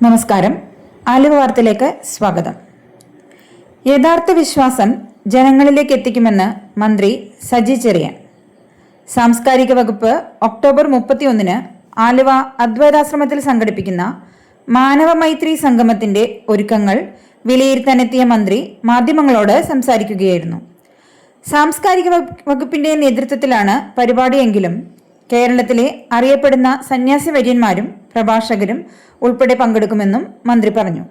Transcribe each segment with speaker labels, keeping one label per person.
Speaker 1: നമസ്കാരം. ആലുവ വാർത്തയിലേക്ക് സ്വാഗതം. യഥാർത്ഥ വിശ്വാസം ജനങ്ങളിലേക്ക് എത്തിക്കുമെന്ന് മന്ത്രി സജി ചെറിയൻ. സാംസ്കാരിക വകുപ്പ് ഒക്ടോബർ മുപ്പത്തിയൊന്നിന് ആലുവ അദ്വൈതാശ്രമത്തിൽ സംഘടിപ്പിക്കുന്ന മാനവ മൈത്രി സംഗമത്തിന്റെ ഒരുക്കങ്ങൾ വിലയിരുത്താനെത്തിയ മന്ത്രി മാധ്യമങ്ങളോട് സംസാരിക്കുകയായിരുന്നു. സാംസ്കാരിക വകു- വകുപ്പിന്റെ നേതൃത്വത്തിലാണ് പരിപാടിയെങ്കിലും കേരളത്തിലെ അറിയപ്പെടുന്ന സന്യാസി വര്യന്മാരും പ്രഭാഷകരും ഉൾപ്പെടെ പങ്കെടുക്കുമെന്നും മന്ത്രി പറഞ്ഞു.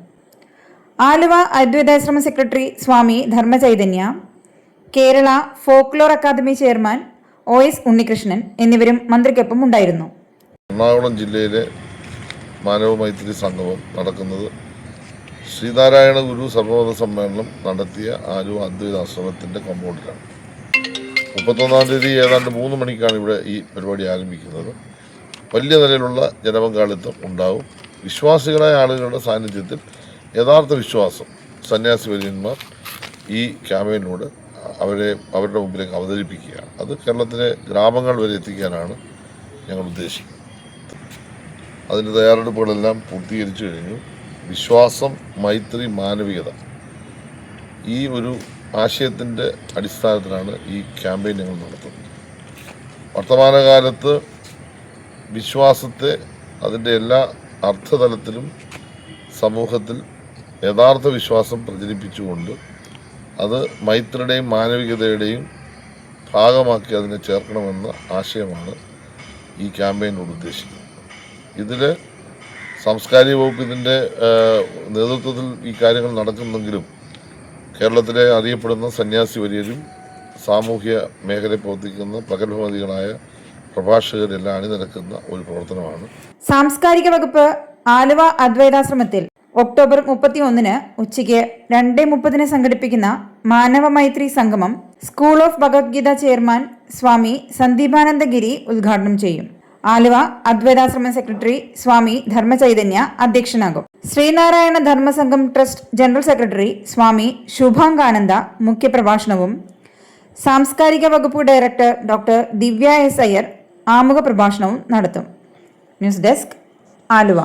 Speaker 1: Aluva അദ്വൈതാശ്രമ secretary Swami Dharmachaitanya Kerala folklore academy chairman O S Unnikrishnan എന്നിവരും മന്ത്രിക്കൊപ്പം ഉണ്ടായിരുന്നു.
Speaker 2: എറണാകുളം ജില്ലയിലെ മാനവ മൈത്രി സംഗമം നടക്കുന്നത് ശ്രീനാരായണ ഗുരു സർവമത സമ്മേളനം നടത്തിയ ആലുവ അദ്വൈത ആശ്രമത്തിന്റെ കമ്പൗണ്ടിലാണ് മുപ്പത്തൊന്നാം തീയതി ഏതാണ്ട് മൂന്ന് മണിക്കാണ് ഇവിടെ ഈ പരിപാടി ആരംഭിക്കുന്നത്. വലിയ നിലയിലുള്ള ജനപങ്കാളിത്തം ഉണ്ടാവും. വിശ്വാസികളായ ആളുകളുടെ സാന്നിധ്യത്തിൽ യഥാർത്ഥ വിശ്വാസം സന്യാസി വര്യന്മാർ ഈ ക്യാമ്പയിനിലൂടെ അവരെ അവരുടെ മുമ്പിലേക്ക് അവതരിപ്പിക്കുകയാണ്. അത് കേരളത്തിലെ ഗ്രാമങ്ങൾ വരെ എത്തിക്കാനാണ് ഞങ്ങൾ ഉദ്ദേശിക്കുന്നത്. അതിന്റെ തയ്യാറെടുപ്പുകളെല്ലാം പൂർത്തീകരിച്ചു കഴിഞ്ഞു. വിശ്വാസം മൈത്രി മാനവികത ഈ ഒരു ആശയത്തിന്റെ അടിസ്ഥാനത്തിലാണ് ഈ ക്യാമ്പയിൻ ഞങ്ങൾ നടത്തുന്നത്. വർത്തമാനകാലത്ത് വിശ്വാസത്തെ അതിന്റെ എല്ലാ അർത്ഥതലത്തിലും സമൂഹത്തിൽ യഥാർത്ഥ വിശ്വാസം പ്രചരിപ്പിച്ചുകൊണ്ട് അത് മൈത്രിയുടെയും മാനവികതയുടെയും ഭാഗമാക്കി അതിനെ ചേർക്കണമെന്ന ആശയമാണ് ഈ ക്യാമ്പയിനോട് ഉദ്ദേശിക്കുന്നത്. ഇതിൽ സാംസ്കാരിക വകുപ്പ് ഇതിന്റെ നേതൃത്വത്തിൽ ഈ കാര്യങ്ങൾ നടക്കുന്നെങ്കിലും കേരളത്തിലെ അറിയപ്പെടുന്ന സന്യാസി വര്യരും സാമൂഹ്യ മേഖലയിൽ പ്രവർത്തിക്കുന്ന പ്രഗത്ഭമതികളായ പ്രഭാഷകരെല്ലാം അണിനിരക്കുന്ന ഒരു പ്രവർത്തനമാണ്.
Speaker 1: സാംസ്കാരിക വകുപ്പ് ആലുവ അദ്വൈതാശ്രമത്തിൽ ഒക്ടോബർ മുപ്പത്തി ഒന്നിന് ഉച്ചയ്ക്ക് രണ്ട് മുപ്പതിന് സംഘടിപ്പിക്കുന്ന മാനവ മൈത്രി സംഗമം school of Bhagavadgita chairman Swami Sandeepanandagiri ഉദ്ഘാടനം ചെയ്യും. Aluva അദ്വൈതാശ്രമ secretary Swami Dharmachaitanya അധ്യക്ഷനാകും. Sree Narayana Dharma Sangham trust general secretary Swami Subhangananda മുഖ്യപ്രഭാഷണവും സാംസ്കാരിക വകുപ്പ് director doctor Divya S Iyer ആമുഖ പ്രഭാഷണവും നടത്തും. News desk Aluva.